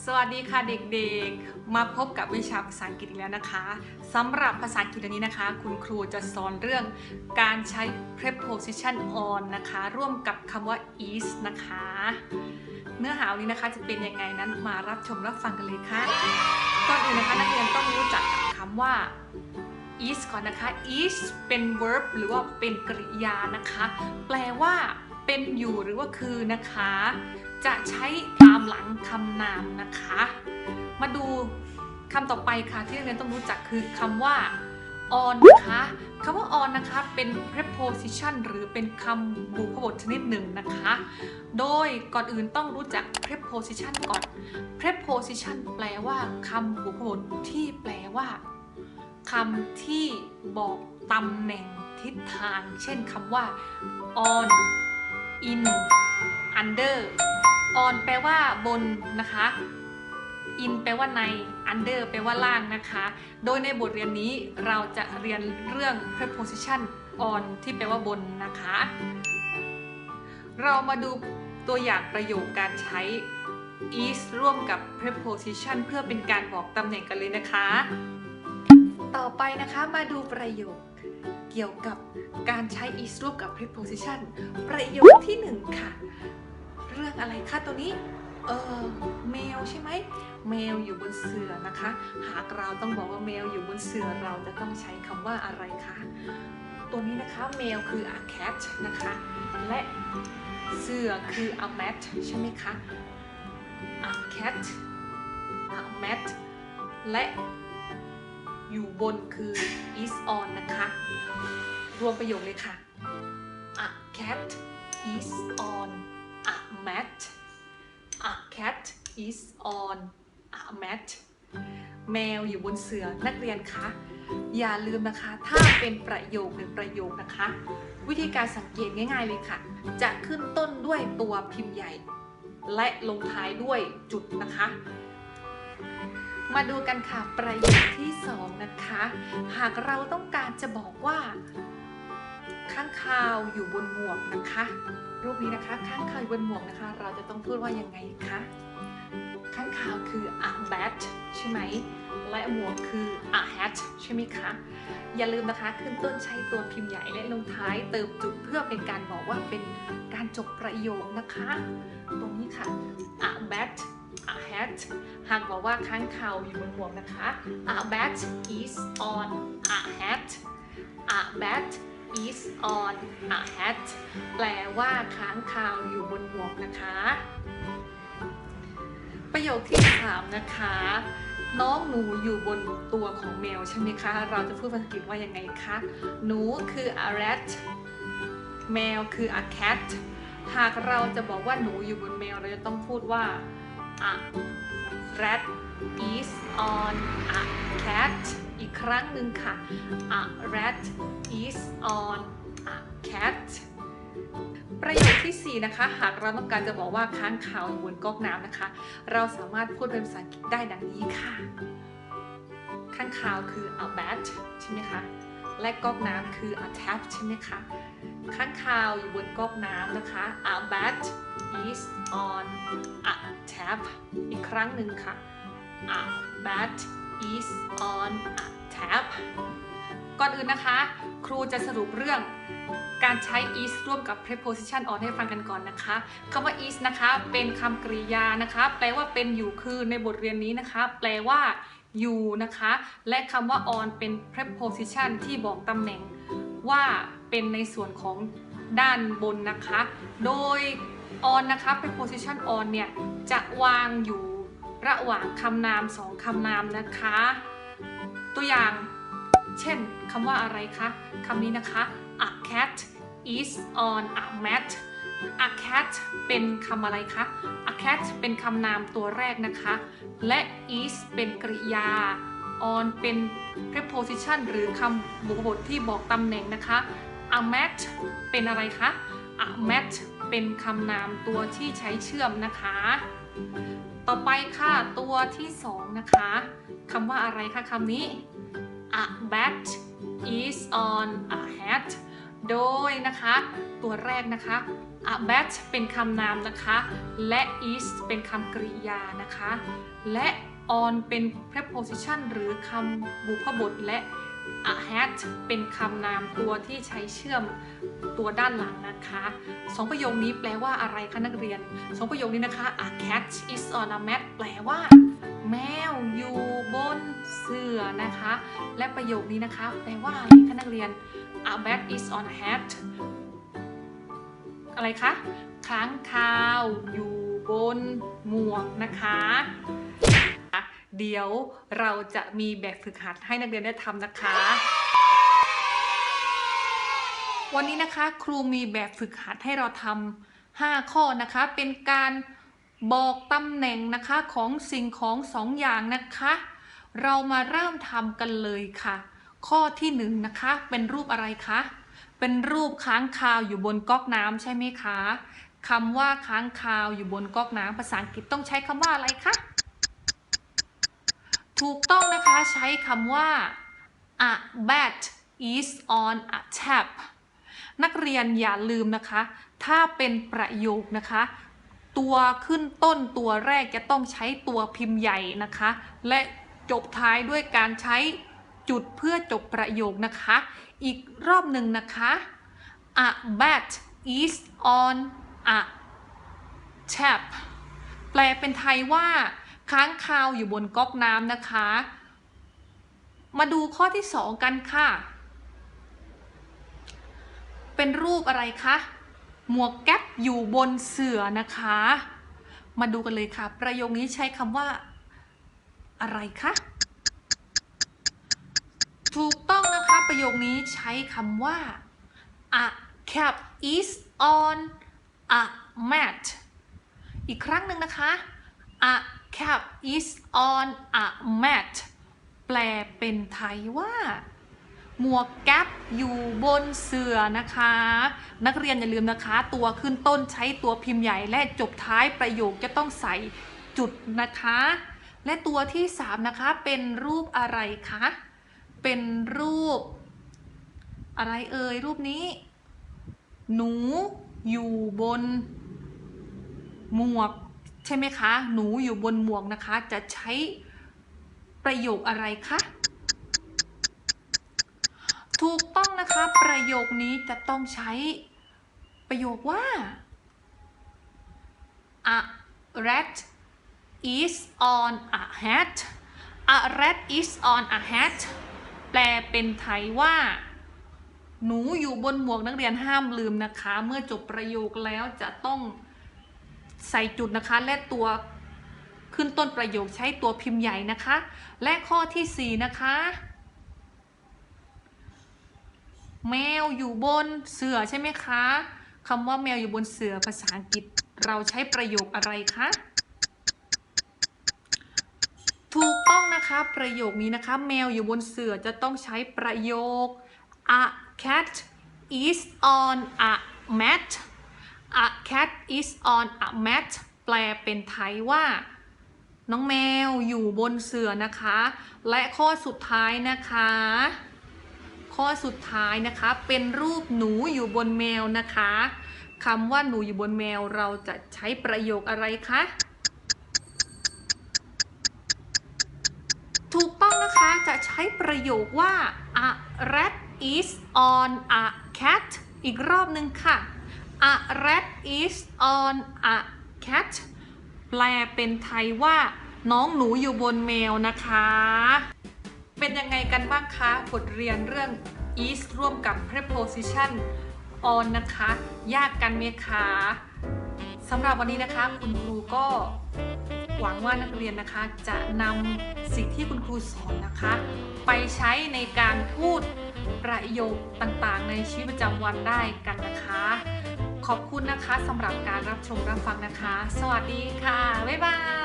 สวัสดีค่ะเด็กๆ มาพบกับวิชาภาษาอังกฤษอีกแล้วนะคะสำหรับภาษาอังกฤษอันนี้นะคะ คุณครูจะสอนเรื่องการใช้ preposition on นะคะ ร่วมกับคำว่า is นะคะ เนื้อหาวันนี้นะคะจะเป็นยังไงนั้นมารับชมรับฟังกันเลยค่ะ ก่อนอื่นนะคะนักเรียนต้องรู้จักคำว่า is ก่อนนะคะ is เป็น verb หรือว่าเป็นกริยานะคะ แปลว่าเป็นอยู่หรือว่าคือนะคะ จะใช้ตามหลังคำนามนะคะ มาดูคำต่อไปค่ะที่นักเรียนต้องรู้จักคือคำว่า on นะคะคำว่า on นะคะเป็น preposition หรือเป็นคำบุพบทชนิดหนึ่งนะคะ โดยก่อนอื่นต้องรู้จัก preposition ก่อน preposition แปลว่าคำบุพบทที่แปลว่าคำที่บอกตำแหน่งทิศทาง เช่นคำว่า on in under on แปลว่าบนนะคะ in แปลว่าใน under แปลว่าล่างนะคะ โดยในบทเรียนนี้เราจะเรียนเรื่อง preposition on ที่แปลว่าบนนะคะ เรามาดูตัวอย่างประโยคการใช้ is ร่วมกับ preposition เพื่อเป็นการบอกตำแหน่งกันเลยนะคะ ต่อไปนะคะมาดูประโยคเกี่ยวกับการใช้ is ร่วมกับ preposition ประโยคที่หนึ่งค่ะ รื่องอะไรคะตัวนี้ เออแมวใช่ไหมแมวอยู่บนเสื่อนะคะ หากเราต้องบอกว่าแมวอยู่บนเสื่อเราจะต้องใช้คำว่าอะไรคะตัวนี้นะคะแมวคือ a cat นะคะ และเสื่อคือ a mat ใช่ไหมคะ a cat a mat และอยู่บนคือ is on นะคะ รวมประโยคเลยค่ะ a cat is on a mat a cat is on a mat แมวอยู่บนเสือนักเรียนคะ อย่าลืมนะคะ ถ้าเป็นประโยคหนึ่งประโยคนะคะ วิธีการสังเกตง่ายๆเลยค่ะ จะขึ้นต้นด้วยตัวพิมพ์ใหญ่ และลงท้ายด้วยจุดนะคะ มาดูกันค่ะประโยคที่สองนะคะ หากเราต้องการจะบอกว่า ข้างคาวอยู่บนหมวกนะคะ รูปนี้นะคะข้างคาวอยู่บนหมวกนะคะ เราจะต้องพูดว่ายังไงคะข้างคาวคือ a bat ใช่ไหมและหมวกคือ a hat ใช่ไหมคะ อย่าลืมนะคะขึ้นต้นใช้ตัวพิมพ์ใหญ่และลงท้ายเติมจุดเพื่อเป็นการบอกว่าเป็นการจบประโยคนะคะ ตรงนี้ค่ะ a bat a hat หากบอกว่าข้างคาวอยู่บนหมวกนะคะ a bat is on a hat a bat is on a hat แปลว่าค้างคาวอยู่บนหมวกนะคะ ประโยคที่3นะคะ น้องหนูอยู่บนตัวของแมวใช่ไหมคะ เราจะพูดภาษาอังกฤษว่ายังไงคะ หนูคือ a rat แมวคือ a cat หากเราจะบอกว่าหนูอยู่บนแมวเราจะต้องพูดว่า a rat is on a cat อีกครั้งหนึ่งค่ะ a rat is on a cat ประโยคที่ 4 นะคะ หากเราต้องการจะบอกว่าค้างคาวอยู่บนก๊อกน้ำนะคะ เราสามารถพูดเป็นภาษาอังกฤษได้ดังนี้ค่ะ ค้างคาวคือ a bat ใช่ไหมคะ และก๊อกน้ำคือ a tap ใช่ไหมคะ ค้างคาวอยู่บนก๊อกน้ำนะคะ a bat is on a tap อีกครั้งหนึ่งค่ะ a bat is on a tap ก่อนอื่นนะคะ ครูจะสรุปเรื่องการใช้ is ร่วมกับ preposition on ให้ฟังกันก่อนนะคะคำว่า is นะคะเป็นคำกริยานะคะ แปลว่าเป็นอยู่คือในบทเรียนนี้นะคะ แปลว่าอยู่นะคะ และคำว่า on เป็น preposition ที่บอกตำแหน่งว่าเป็นในส่วนของด้านบนนะคะ โดย on นะคะ preposition on เนี่ย จะวางอยู่ ระหว่างคำนามสองคำนามนะคะ ตัวอย่างเช่นคำว่าอะไรคะคำนี้นะคะ a cat is on a mat a cat เป็นคำอะไรคะ a cat เป็นคำนามตัวแรกนะคะ และ is เป็นกริยา on เป็น preposition หรือคำบุพบทที่บอกตำแหน่งนะคะ a mat เป็นอะไรคะ a mat เป็นคำนามตัวที่ใช้เชื่อมนะคะ ต่อไปค่ะตัวที่สองนะคะคำว่าอะไรคะคำนี้ a bat is on a hat โดยนะคะ ตัวแรกนะคะ a bat เป็นคำนามนะคะ และ is เป็นคำกริยานะคะ และ on เป็น preposition หรือคำบุพบทและ a hat เป็นคำนามตัวที่ใช้เชื่อมตัวด้านหลังนะคะสองประโยคนี้แปลว่าอะไรคะนักเรียนสองประโยคนี้นะคะ a cat is on a mat แปลว่า แมวอยู่บนเสื่อนะคะ และประโยคนี้นะคะ แปลว่าอะไรคะนักเรียน a bat is on a hat อะไรคะค้างคาวอยู่บนหมวกนะคะ เดี๋ยวเราจะมีแบบฝึกหัดให้นักเรียนได้ทำนะคะ วันนี้นะคะครูมีแบบฝึกหัดให้เราทำ5ข้อนะคะ เป็นการบอกตำแหน่งนะคะของสิ่งของสองอย่างนะคะ เรามาเริ่มทำกันเลยค่ะ ข้อที่หนึ่งนะคะเป็นรูปอะไรคะเป็นรูปค้างคาวอยู่บนก๊อกน้ำใช่ไหมคะคำว่าค้างคาวอยู่บนก๊อกน้ำภาษาอังกฤษต้องใช้คำว่าอะไรคะ ถูกต้องนะคะใช้คำว่า a bat is on a tap นักเรียนอย่าลืมนะคะ ถ้าเป็นประโยคนะคะ ตัวขึ้นต้นตัวแรกจะต้องใช้ตัวพิมพ์ใหญ่นะคะ และจบท้ายด้วยการใช้จุดเพื่อจบประโยคนะคะ อีกรอบหนึ่งนะคะ a bat is on a tap แปลเป็นไทยว่า ค้างคาวอยู่บนก๊อกน้ำนะคะ มาดูข้อที่สองกันค่ะ เป็นรูปอะไรคะ หมวกแก๊ปอยู่บนเสื่อนะคะ มาดูกันเลยค่ะ ประโยคนี้ใช้คำว่า อะไรคะ ถูกต้องนะคะ ประโยคนี้ใช้คำว่า a cap is on a mat อีกครั้งหนึ่งนะคะ a cap is on a mat แปลเป็นไทยว่า หมวกแก๊ปอยู่บนเสื่อนะคะ นักเรียนอย่าลืมนะคะ ตัวขึ้นต้นใช้ตัวพิมพ์ใหญ่และจบท้ายประโยคจะต้องใส่จุดนะคะ และตัวที่ 3 นะคะ เป็นรูปอะไรคะ เป็นรูป อะไรเอ่ยรูปนี้ หนูอยู่บน หมวก ใช่ไหมคะ หนูอยู่บนหมวกนะคะ จะใช้ประโยคอะไรคะ ถูกต้องนะคะ ประโยคนี้จะต้องใช้ประโยคว่า a rat is on a hat a rat is on a hat แปลเป็นไทยว่า หนูอยู่บนหมวกนักเรียนห้ามลืมนะคะ เมื่อจบประโยคแล้วจะต้อง ใส่จุดนะคะ และตัวขึ้นต้นประโยคใช้ตัวพิมพ์ใหญ่นะคะ และข้อที่ 4 นะคะ แมวอยู่บนเสือใช่ไหมคะคำว่าแมวอยู่บนเสือภาษาอังกฤษ เราใช้ประโยคอะไรคะถูกต้องนะคะประโยคนี้นะคะ แมวอยู่บนเสือจะต้องใช้ประโยค a cat is on a mat a cat is on a mat แปลเป็นไทยว่า น้องแมวอยู่บนเสื่อนะคะ และข้อสุดท้ายนะคะ ข้อสุดท้ายนะคะ เป็นรูปหนูอยู่บนแมวนะคะคำว่าหนูอยู่บนแมวเราจะใช้ประโยคอะไรคะ ถูกต้องนะคะจะใช้ประโยคว่า a rat is on a cat อีกรอบหนึ่งค่ะ a rat is on a cat แปลเป็นไทยว่าน้องหนูอยู่บนแมวนะคะ เป็นยังไงกันบ้างคะบทเรียนเรื่อง is ร่วมกับ preposition on นะคะ ยากกันไหมคะสำหรับวันนี้นะคะคุณครูก็หวังว่านักเรียนนะคะจะนำสิ่งที่คุณครูสอนนะคะ ไปใช้ในการพูดประโยคต่างๆ ในชีวิตประจำวันได้กันนะคะ ขอบคุณนะคะสำหรับการรับชมรับฟังนะคะ สวัสดีค่ะ บ๊ายบาย